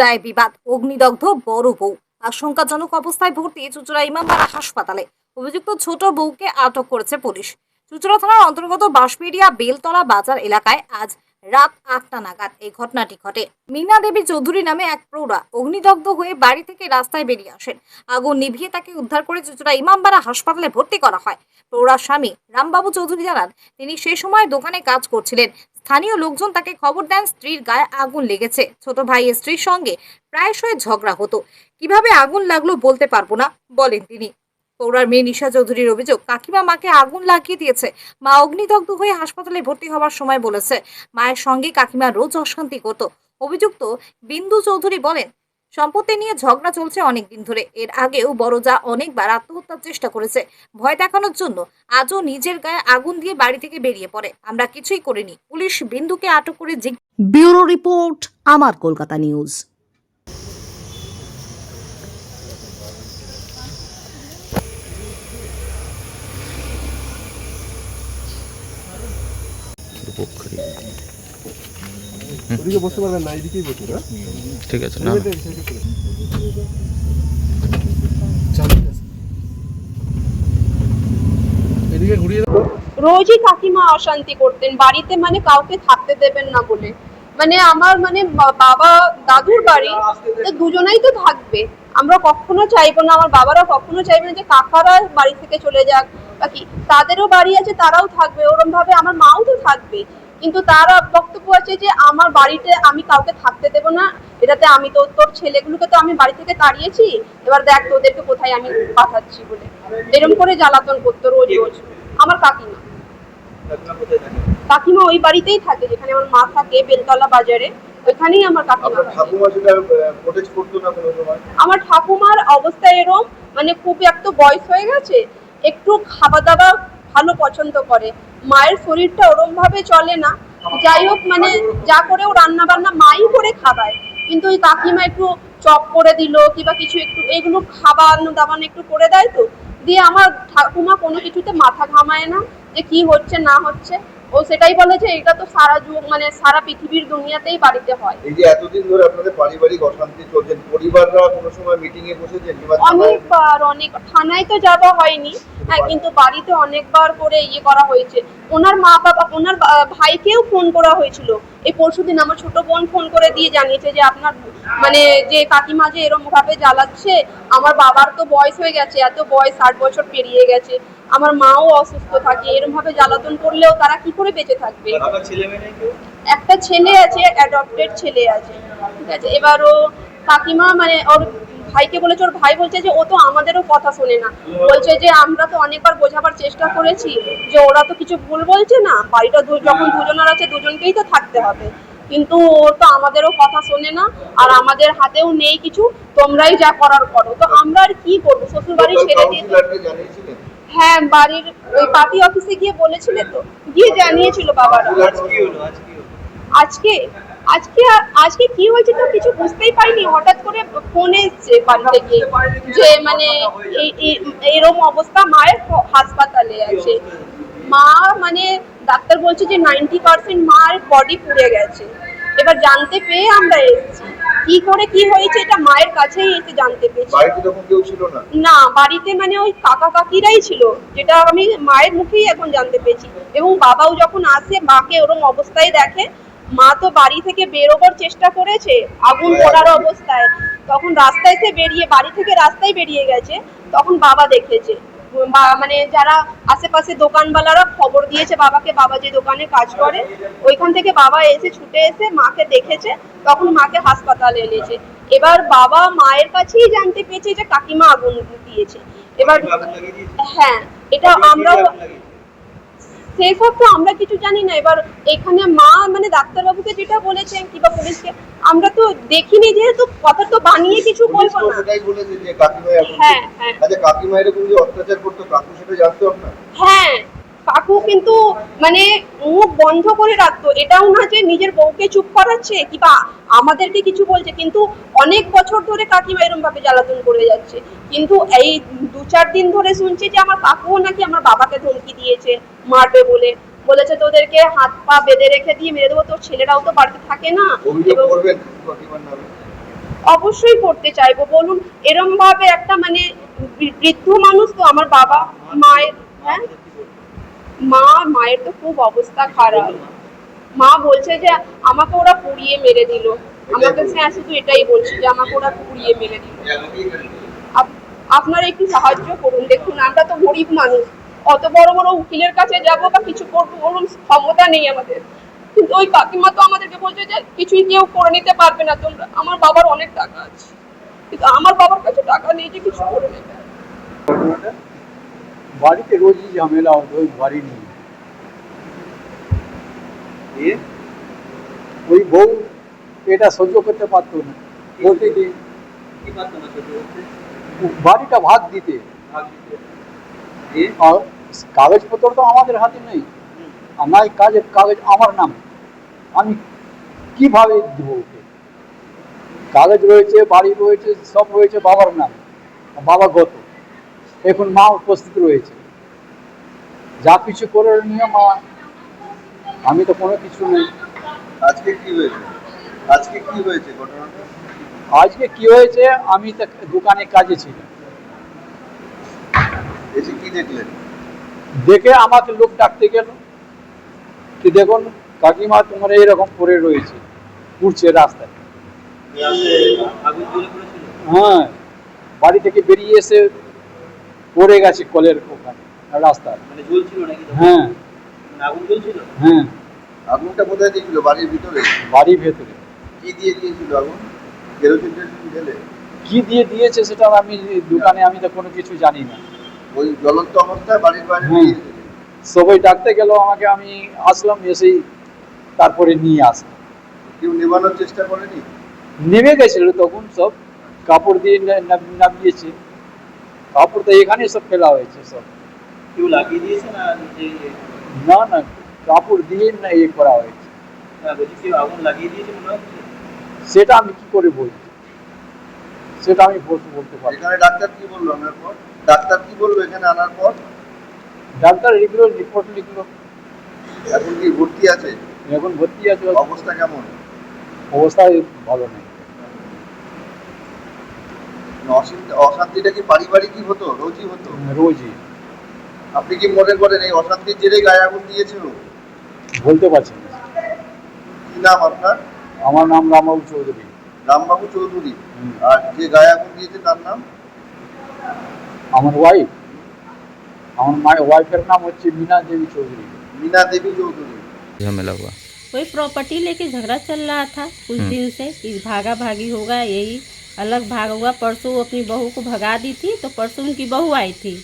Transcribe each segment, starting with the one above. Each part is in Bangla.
যায় বিবাদ, অগ্নিদগ্ধ, বড় বউ। আশঙ্কাজনক অবস্থায় ভর্তি চুচুড়া ইমামবাড়া হাসপাতালে। অভিযুক্ত ছোট বউকে আটক করেছে পুলিশ। চুচুড়া থানার অন্তর্গত বাঁশবেড়িয়া বেলতলা বাজার এলাকায় আজ রাত আটটা নাগাদ এই ঘটনাটি ঘটে। মিনা দেবী চৌধুরী নামে এক প্রৌঢ়া অগ্নিদগ্ধ হয়ে বাড়ি থেকে রাস্তায় বেরিয়ে আসেন। আগুন নিভিয়ে তাকে উদ্ধার করে চুচুড়া ইমামবাড়া হাসপাতালে ভর্তি করা হয়। প্রৌঢ়ার স্বামী রামবাবু চৌধুরী জানান, তিনি সে সময় দোকানে কাজ করছিলেন। স্থানীয় লোকজন তাকে খবর দেন, স্ত্রীর গায়ে আগুন লেগেছে। ছোট ভাইয়ের স্ত্রীর সঙ্গে প্রায়শই ঝগড়া হতো। কীভাবে আগুন লাগল বলতে পারব না, বলেন তিনি। পৌরার মেয়ে নিশা চৌধুরীর অভিযোগ, কাকিমা মাকে আগুন লাগিয়ে দিয়েছে। মা অগ্নিদগ্ধ হয়ে হাসপাতালে ভর্তি হওয়ার সময় বলেছে, মায়ের সঙ্গে কাকিমা রোজ অশান্তি করত। অভিযুক্ত বিন্দু চৌধুরী বলেন, সম্পত্তি নিয়ে ঝগড়া চলছে অনেক দিন ধরে। এর আগেও বড়জা অনেকবার আত্মহত্যার চেষ্টা করেছে। ভয় দেখানোর জন্য আজও নিজের গায়ে আগুন দিয়ে বাড়ি থেকে বেরিয়ে পড়ে। আমরা কিছুই করিনি। পুলিশ বিন্দুকে আটক করে জিজ্ঞাসা ব্যুরো রিপোর্ট, আমার কলকাতা নিউজ। ওদিকে বসতে পারবেন না এইদিকেই বসুন হ্যাঁ? ঠিক আছে না রোজই কাকিমা অশান্তি করতেন বাড়িতে মানে কাউকে থাকতে দেবেন না বলে। মানে আমার মানে বাবা দাদুর বাড়ি তো দুজনেই তো থাকবে। আমরা কখনো চাইব না আমার বাবারা কখনো চাইবে না যে কাকারা বাড়ি থেকে চলে যাক বা কি। তাদেরও বাড়ি আছে তারাও থাকবে ওরম ভাবে আমার মাও তো থাকবে। কিন্তু তারা বক্তব্য আছে যে আমার বাড়িতে আমি কাউকে থাকতে দেবো না এটাতে আমি তো তোর ছেলেগুলোকে তো আমি বাড়ি থেকে তাড়িয়েছি এবার দেখ তোদেরকে কোথায় আমি পাঠাচ্ছি বলে। এরম করে জ্বালাতন করতো রোজ রোজ আমার কাকিমা। কাকিমা ওই বাড়িতেই থাকে যেখানে আমার মা থাকে বেলতলা বাজারে। ওইখানেই আমার কাকিমা আমার ঠাকুমার অবস্থা এরম মানে খুব একটু বয়স হয়ে গেছে একটু খাওয়া দাওয়া ভালো পছন্দ করে। মায়ের শরীরটা ওরম ভাবে চলে না। যাই হোক মানে যা করেও রান্না বান্না মাই করে খাওয়ায়। কিন্তু ওই কাকিমা একটু চপ করে দিল কিংবা কিছু একটু এগুলো খাওয়ানো দাওয়ানো একটু করে দেয় তো। দিয়ে আমার ঠাকুমা কোনো কিছুতে মাথা ঘামায় না যে কি হচ্ছে না হচ্ছে। ও সেটাই বলে যে এটা তো সারা যুগ মানে সারা পৃথিবীর দুনিয়াতেই বাড়িতে হয়। এই যে এতদিন ধরে আপনাদের পারিবারিক অশান্তি চলছে পরিবাররা কোনো সময় মিটিং এ বসে যে থানায়- অনেকবার অনেক থানায় তো যাওয়া হয়নি হ্যাঁ কিন্তু বাড়িতে অনেকবার করে ইয়ে করা হয়েছে। ওনার মা বাবা ওনার ভাইকেও ফোন করা হয়েছিল। এই পরশু দিন আমার ছোট বোন ফোন করে দিয়ে জানিয়েছে যে আপনার মানে যে কাকিমা যে এরম ভাবে জ্বালাচ্ছে আমার বাবার তো বয়স হয়ে গেছে এত বয়স ষাট বছর পেরিয়ে গেছে আমার মাও অসুস্থ থাকে এরম ভাবে জ্বালাতন করলেও তারা কি করে বেঁচে থাকবে? একটা ছেলে আছে অ্যাডপ্টেড ছেলে আছে ঠিক আছে? এবার ও কাকিমা মানে ওর ভাইকে বলেছে ওর ভাই বলছে যে ও তো আমাদেরও কথা শোনে না। বলছে যে আমরা তো অনেকবার বোঝাবার চেষ্টা করেছি যে ওরা তো কিছু ভুল বলছে না। বাড়িটা যখন দুজনের আছে দুজনকেই তো থাকতে হবে। কিন্তু ওর তো আমাদেরও কথা শোনে না আর আমাদের হাতেও নেই কিছু তোমরাই যা করার করো। তো আমরা আর কি করব? শ্বশুর বাড়ি ছেড়ে দিয়ে হ্যাঁ বাড়ির ওই পার্টি অফিসে গিয়ে বলেছিলে তো। গিয়ে জানিয়েছিল বাবারা। আজকে? আজকে আজকে কি হয়েছে তো কিছু বুঝতেই পারিনি। হঠাৎ করে ফোন এসছে বাড়িতে গিয়ে যে মানে এরম অবস্থা মায়ের হাসপাতালে আছে। মা মানে ডাক্তার বলছে যে নাইনটি পার্সেন্ট মার বডি পুড়ে গেছে। এবার জানতে পেয়ে আমরা এসেছি। কি করে কি হয়েছে এটা মায়ের কাছেই এসে জানতে পেরেছি। না বাড়িতে মানে ওই কাকা কাকিরাই ছিল যেটা আমি মায়ের মুখেই এখন জানতে পেরেছি। এবং বাবাও যখন আসে মাকে ওরম অবস্থায় দেখে মা তো বাড়ি থেকে বেরোবার চেষ্টা করেছে আগুন পড়ার অবস্থায়। তখন রাস্তায় সে বেরিয়ে বাড়ি থেকে রাস্তায় বেরিয়ে গেছে। তখন বাবা দেখেছে। মানে যারা আশেপাশে দোকানওয়ালারা খবর দিয়েছে বাবাকে বাবা যে দোকানে কাজ করে ওইখান থেকে বাবা এসে ছুটে এসে মাকে দেখেছে। তখন মাকে হাসপাতালে এনেছে। এবার বাবা মায়ের কাছেই জানতে পেরেছে যে কাকিমা আগুন দিয়েছে। এবার হ্যাঁ এটা আমরাও সেসব তো আমরা কিছু জানি না। এবার এখানে মা মানে ডাক্তারবাবুকে যেটা বলেছেন কিংবা পুলিশকে আমরা তো দেখিনি যেহেতু কথা তো বানিয়ে কিছু বলব না। সেটাই বলেছে যে কাকিমা হ্যাঁ হ্যাঁ। আচ্ছা কাকিমা এরকম যে অত্যাচার করতো কাকু সেটা জানতো আপনার? হ্যাঁ কাকু কিন্তু মানে মুখ বন্ধ করে রাখতো। এটাও না যে নিজের বউকে চুপ করাচ্ছে কিংবা আমাদেরকে কিছু বলছে কিন্তু অনেক বছর ধরে কাকিমা এরকম ভাবে জ্বালাতন করে যাচ্ছে। কিন্তু এই দু চার দিন ধরে শুনছি যে আমার কাকুও নাকি আমার বাবাকে ধমকি দিয়েছে মারবে বলে। বলেছে তোদেরকে হাত পা বেঁধে রেখে দিয়ে মেরে দেবো তোর ছেলেরাও তো বাড়িতে থাকে না। অবশ্যই করতে চাইব। বলুন এরম ভাবে একটা মানে বৃদ্ধ মানুষ তো আমার বাবা মায়ের হ্যাঁ? মা, মায়ের তো খুব অবস্থা খারাপ। মা বলছে যে, আমাকে ওরা পুড়িয়ে মেরে দিল। আমাকে হ্যাঁ শুধু এটাই বলছে যে, আমাকে ওরা পুড়িয়ে মেরে দিল। আপনারা একটু সাহায্য করুন। দেখুন, আমরা তো গরিব মানুষ। অত বড় বড় উকিলের কাছে যাব বা কিছু করব, বলুন, ক্ষমতা নেই আমাদের। কিন্তু ওই কাকিমা তো আমাদেরকে বলছে যে, কিছুই কেউ করে নিতে পারবে না। তোমরা, আমার বাবার অনেক টাকা আছে। কিন্তু আমার বাবার কাছে টাকা নেই যে, কিছু করে নেবে বাড়িতে রোজই ঝামেলা হতো ওই বাড়ি নিয়ে ওই বউ এটা সহ্য করতে পারতো না। প্রতিদিন বাড়িটা ভাগ দিতে। আর কাগজপত্র তো আমাদের হাতে নেই। আর নাই কাজের কাগজ আমার নাম। আমি কীভাবে দেবো ওকে? কাগজ রয়েছে বাড়ি রয়েছে সব রয়েছে বাবার নাম। বাবা গত। এখন মা উপস্থিত রয়েছে। যা কিছু করে নিয়ে মা আমি তো কোনো কিছু নেই। আজকে কি হয়েছে? আজকে কি হয়েছে ঘটনাটা? আজকে কি হয়েছে আমি তো দোকানে কাজে ছিলাম। এসে কি দেখলেন? দেখে আমাকে লোক ডাকতে গেল কি দেখুন কাকিমা তোমার এইরকম পড়ে রয়েছে উঠছে রাস্তায়। হ্যাঁ বাড়ি থেকে বেরিয়ে এসে পড়ে গেছে কলের ওখানে রাস্তায়। মানে জ্বলছিল নাকি? হ্যাঁ। মানে আগুন জ্বলছিল? হ্যাঁ। আগুনটা কোথায় দিয়েছিল? বাড়ির ভিতরে? বাড়ির ভেতরে। কি দিয়ে দিয়েছিল আগুন? কেরোসিন ঢেলে? কি দিয়ে দিয়েছে সেটা আমি দোকানে আমি তো কোনো কিছু জানি না। ওই জ্বলন্ত অবস্থায় বাড়ির বাইরে দিয়েছিল। সবাই ডাকতে গেল আমাকে আমি আসলাম এসেই তারপরে নিয়ে আসলাম। কেউ নেবানোর চেষ্টা করেনি? নেমে গেছিল তখন সব কাপড় দিয়ে নামিয়েছে। কাপড় তো এখানে সব ফেলা হয়েছে সব। কেউ লাগিয়ে দিয়েছে না নিজে? না না কাপড় দিয়ে না ইয়ে করা হয়েছে। না, বলছি কেউ আগুন লাগিয়ে দিয়েছে সেটা আমি কি করে বলছি সেটা আমি বলতে বলতে পারি এখানে ডাক্তার কি বলল আনার পর? ডাক্তার কি বলল এখানে আনার পর? ডাক্তার লিখলো রিপোর্ট লিখলো। এখন কি ভর্তি আছে? এখন ভর্তি আছে। অবস্থা কেমন? অবস্থা ভালো নেই। অশান্তিটা কি পারিবারিকই হতো রোজই হতো রোজই আপনি কি মনে করেন এই অশান্তির জেরে গায়ে আগুন দিয়েছিল বলতে পারছি না কি নাম আপনার আমার নাম রামবাবু চৌধুরী রামবাবু চৌধুরী হুম। আর যে গায়ে আগুন দিয়েছে তার নাম আমার ওয়াইফ আমার মায়ের ওয়াইফের নাম হচ্ছে মিনা দেবী চৌধুরী मीना देवी चौधरी झमेला हुआ कोई प्रॉपर्टी लेके झगड़ा चल रहा था कुछ दिन से कि भागा भागी होगा यही अलग भाग हुआ। परसों वो अपनी बहू को भगा दी थी तो परसों उनकी बहू आई थी।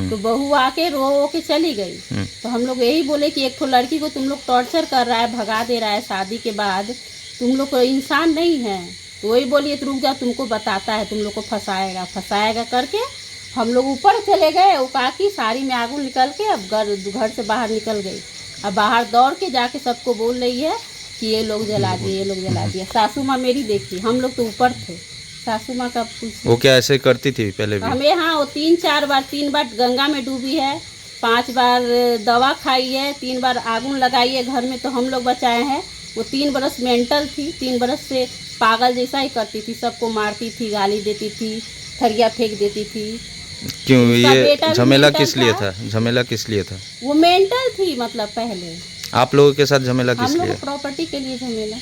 तो बहू आके रो रो के चली गई। तो हम लोग यही बोले कि एक तो लड़की को तुम लोग टॉर्चर कर रहा है भगा दे रहा है शादी के बाद। तुम लोग को इंसान नहीं है। तो वही बोलिए तो रुक जाओ तुमको बताता है तुम लोग को फंसाएगा। फंसाएगा करके हम लोग ऊपर चले गए। वो कहा कि साड़ी में आगू निकल के अब घर घर से बाहर निकल गई। अब बाहर दौड़ के जाके सबको बोल रही है कि ये लोग जला दिए ये लोग जला दिए। सासू माँ मेरी देखी हम लोग तो ऊपर थे। सासू माँ का वो क्या ऐसे करती थी पहले भी? हमें हाँ वो तीन चार बार तीन बार गंगा में डूबी है पाँच बार दवा खाई है तीन बार आगुन लगाई है घर में तो हम लोग बचाए हैं। वो तीन बरस मेंटल थी तीन बरस से पागल जैसा ही करती थी सबको मारती थी गाली देती थी थरिया फेंक देती थी। क्यों ये झमेला किस लिए था। झमेला किस लिए था? वो मेंटल थी मतलब पहले। आप लोगों के साथ झमेला किस लिए? प्रॉपर्टी के लिए झमेला।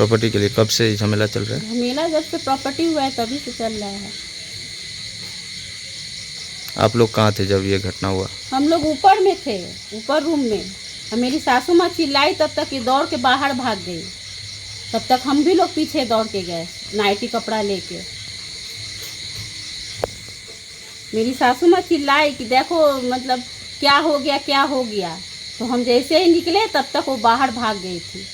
प्रॉपर्टी के लिए कब से झमेला चल रहा है? झमेला जब से प्रॉपर्टी हुआ है तभी से चल रहा है। आप लोग कहाँ थे जब ये घटना हुआ? हम लोग ऊपर में थे ऊपर रूम में। मेरी सासू माँ चिल्लाई तब तक ये दौड़ के बाहर भाग गई। तब तक हम भी लोग पीछे दौड़ के गए नाइटी कपड़ा लेके। मेरी सासू माँ चिल्लाई कि देखो मतलब क्या हो गया क्या हो गया। तो हम जैसे ही निकले तब तक वो बाहर भाग गई थी।